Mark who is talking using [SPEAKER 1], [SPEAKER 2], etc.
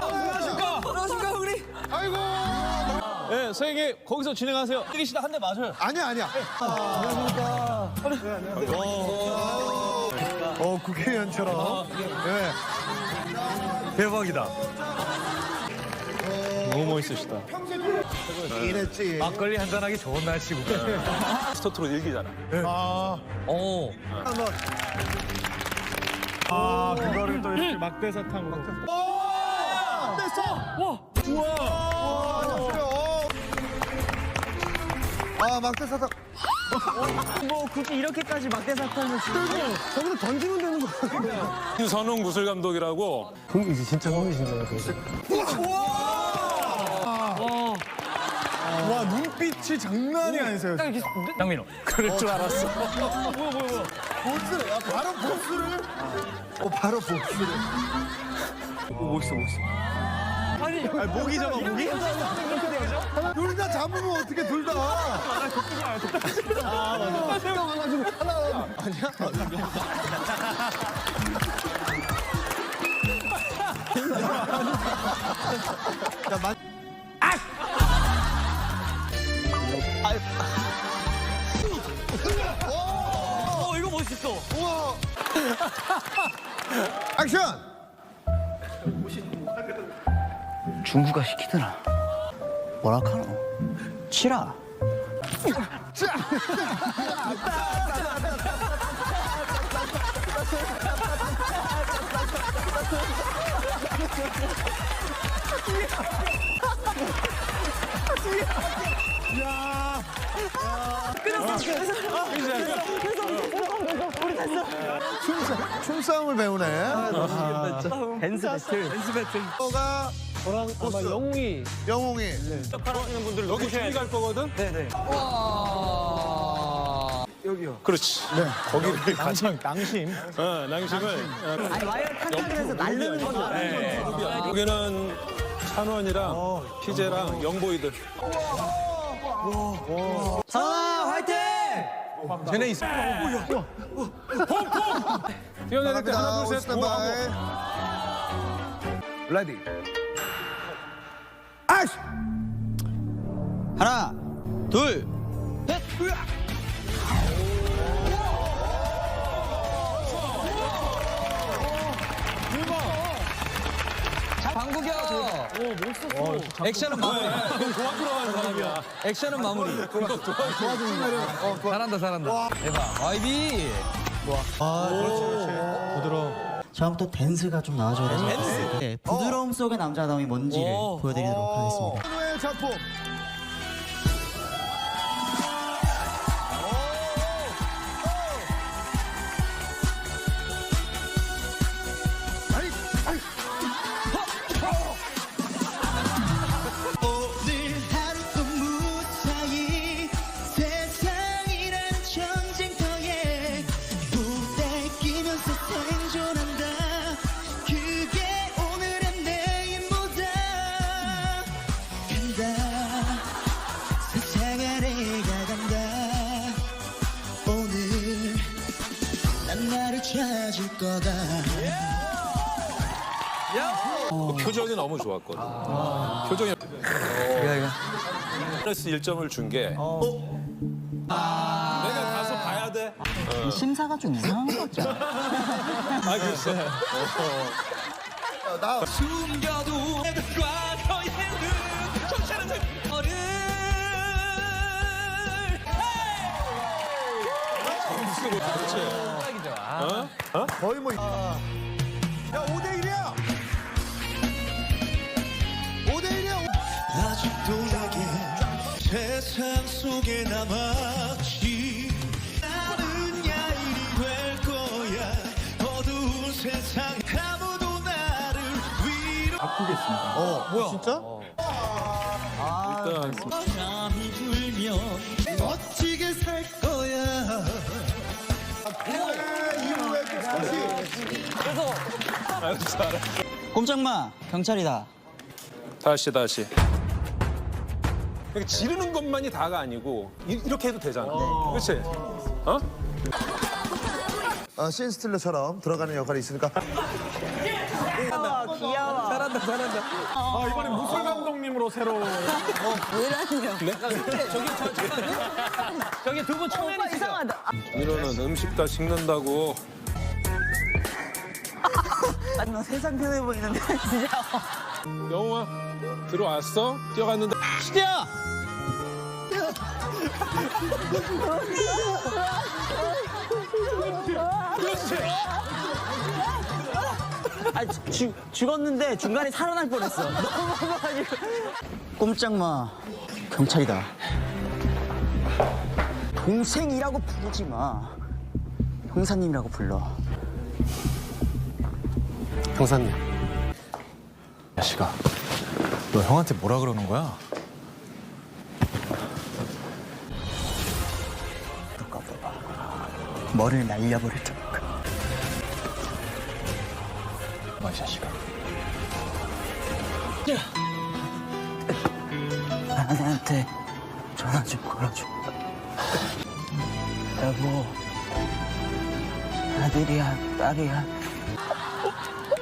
[SPEAKER 1] 안녕하십니까 형님.
[SPEAKER 2] 네, 선생님 거기서 진행하세요. 뛰기시다 한대 맞아요.
[SPEAKER 3] 아니야 아니야. 어 국회의원처럼. 네.
[SPEAKER 2] 대박이다. 너무 멋있으시다.
[SPEAKER 3] 이랬지.
[SPEAKER 2] 막걸리 한잔하기 좋은 날씨고. 스토트로 일기잖아.
[SPEAKER 3] 아.
[SPEAKER 2] 어.
[SPEAKER 4] 아 그거를 또 이렇게 막대 사탕으로.
[SPEAKER 3] 아 막대 사탕.
[SPEAKER 1] 뭐 굳이 이렇게까지 막대 사탕을 주고
[SPEAKER 3] 저기로 던지면 되는 거야.
[SPEAKER 5] 윤선웅 무술 감독이라고.
[SPEAKER 4] 와 눈빛이 장난이 아니세요.
[SPEAKER 2] 장민호. 그럴 줄 알았어.
[SPEAKER 3] 보스. 야 바로 보스를. 어 바로 보스를.
[SPEAKER 4] 아니 목이 잡아 목이?
[SPEAKER 3] 둘다 잡으면 어떻게 둘 다. 야, 만...
[SPEAKER 1] 어
[SPEAKER 3] 액션.
[SPEAKER 1] 중구가 시키더라. 뭐라 카노? 치라.
[SPEAKER 3] 춤싸움을 배우네.
[SPEAKER 1] 댄스 배틀.
[SPEAKER 3] 너가
[SPEAKER 4] 저랑 아마 영웅이
[SPEAKER 3] 영웅이.
[SPEAKER 5] 하시는 분들 여기 준비 갈 거거든?
[SPEAKER 1] 네네.
[SPEAKER 5] 그렇지. 거기를.
[SPEAKER 4] 낭심 낭심.
[SPEAKER 5] 어, 낭심을. 어,
[SPEAKER 1] 아니 와이어 탕탕을 해서 날르는 거죠.
[SPEAKER 5] 여기는 찬원이랑 희재랑 영보이들.
[SPEAKER 1] 아 화이팅!
[SPEAKER 2] 쟤네 있어.
[SPEAKER 5] 뛰어내릴 때 하나, 둘, 셋, 고
[SPEAKER 3] 스탠바이.
[SPEAKER 5] 하고.
[SPEAKER 2] 레디.
[SPEAKER 3] 액션.
[SPEAKER 1] 하나, 둘, 셋. 방구경. 액션은 마무리.
[SPEAKER 5] 도와주러 가는 사람이야.
[SPEAKER 1] 액션은 마무리. 잘한다, 잘한다. 대박. YB.
[SPEAKER 6] 다음부터 댄스가 좀 나와줘야 되죠. 댄스? 네, 부드러움 속의 남자다움이 뭔지를
[SPEAKER 1] 오.
[SPEAKER 6] 보여드리도록 하겠습니다.
[SPEAKER 3] 오늘의 작품.
[SPEAKER 7] 찾을 거다
[SPEAKER 5] 그 표정이 너무 좋았거든. 표정이. 스트레스 1점을 준 게. 내가 가서 봐야 돼.
[SPEAKER 6] 심사가 좀 이상한 것 같죠?
[SPEAKER 5] 아, 글쎄.
[SPEAKER 3] 나
[SPEAKER 1] 숨겨도 내가 너에는 정찬은 어른
[SPEAKER 3] 거의 뭐. 야 5대 1이야. 5대 1이야.
[SPEAKER 7] 아직도 내게 세상 속에 남았지 나는 야인이 될 거야 어두운 세상 아무도 나를 위로
[SPEAKER 3] 어 뭐야? 진짜?
[SPEAKER 5] 일단
[SPEAKER 7] 바람이 불면 멋지게 살 거야
[SPEAKER 3] 이 다시.
[SPEAKER 5] 알았어, 알았어.
[SPEAKER 6] 꼼짝마 경찰이다.
[SPEAKER 5] 다시 다시. 이렇게 지르는 것만이 다가 아니고 이, 렇게 해도 되잖아. 그렇지? 어?
[SPEAKER 3] 어, 신스틸러처럼 들어가는 역할이 있으니까
[SPEAKER 7] 귀여워, 귀여워.
[SPEAKER 4] 아 이번에 무술 감독님으로 새로
[SPEAKER 2] 저기 두분 초면이시죠?
[SPEAKER 7] 이상하다.
[SPEAKER 5] 민호는 음식 다 식는다고.
[SPEAKER 7] 아니, 너 세상 편해 보이는데, 진짜.
[SPEAKER 5] 영웅아 들어왔어? 뛰어갔는데
[SPEAKER 2] 시대야!
[SPEAKER 7] 아, 죽, 죽었는데 중간에 살아날 뻔했어. 너무.
[SPEAKER 1] 꼼짝마 경찰이다 동생이라고 부르지 마 형사님이라고 불러
[SPEAKER 5] 형사님.
[SPEAKER 8] 야식아, 너 형한테 뭐라 그러는 거야?
[SPEAKER 1] 누가 봐봐 머리를 날려버릴 테니까
[SPEAKER 8] 너이 자식아.
[SPEAKER 1] 아내한테 전화 좀 걸어줘 여보 아들이야 딸이야